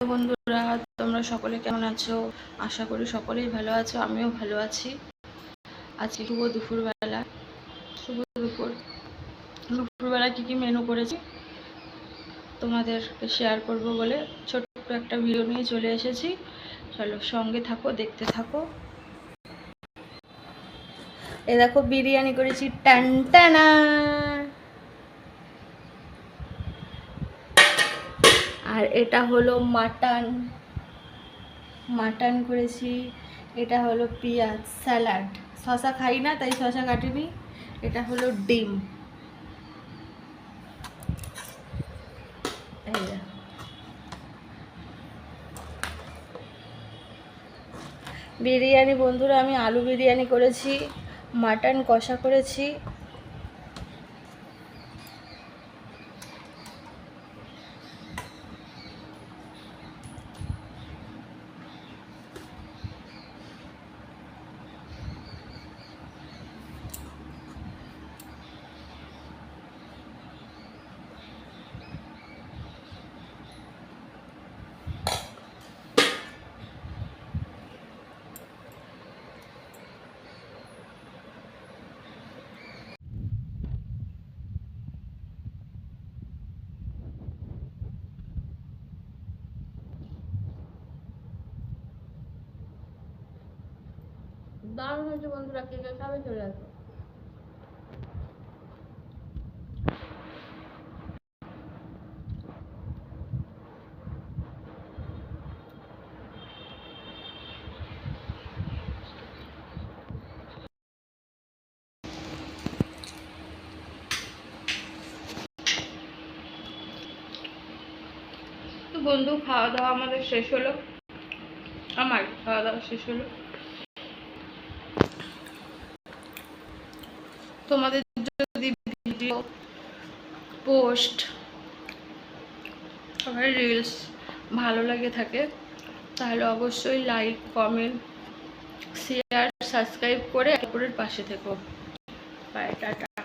বন্ধুরা, তোমরা সকলে কেমন আছো? আশা করি সকলেই ভালো আছো, আমিও ভালো আছি। আজকে শুভ দুপুরবেলা। শুভ দুপুর। দুপুরবেলা কী কী মেনু করেছি? তোমাদেরকে শেয়ার করব বলে ছোট্ট একটা ভিডিও নিয়ে চলে এসেছি। চলো সঙ্গে থাকো, দেখতে থাকো। এ দেখো, বিরিয়ানি করেছি। টান, টানা। আর এটা হলো মাটন। মাটন করেছি। এটা হলো পেঁয়াজ স্যালাড। শশা খাই না, তাই শশা কাটিনি। এটা হলো ডিম। বিরিয়ানি বন্ধুরা, আমি আলু বিরিয়ানি করেছি, মাটন কষা করেছি। দারুণ হয়েছে বন্ধুরা, কে কে খাবে চলে আসো। তো বন্ধু, খাওয়া দাওয়া আমাদের শেষ হলো। আমার খাওয়া দাওয়া শেষ হলো। তোমাদের যদি ভিডিও পোস্ট আমার রিলস ভালো লাগে থাকে, তাহলে অবশ্যই লাইক কমেন্ট শেয়ার সাবস্ক্রাইব করে একপরের পাশে থেকো। Bye tata.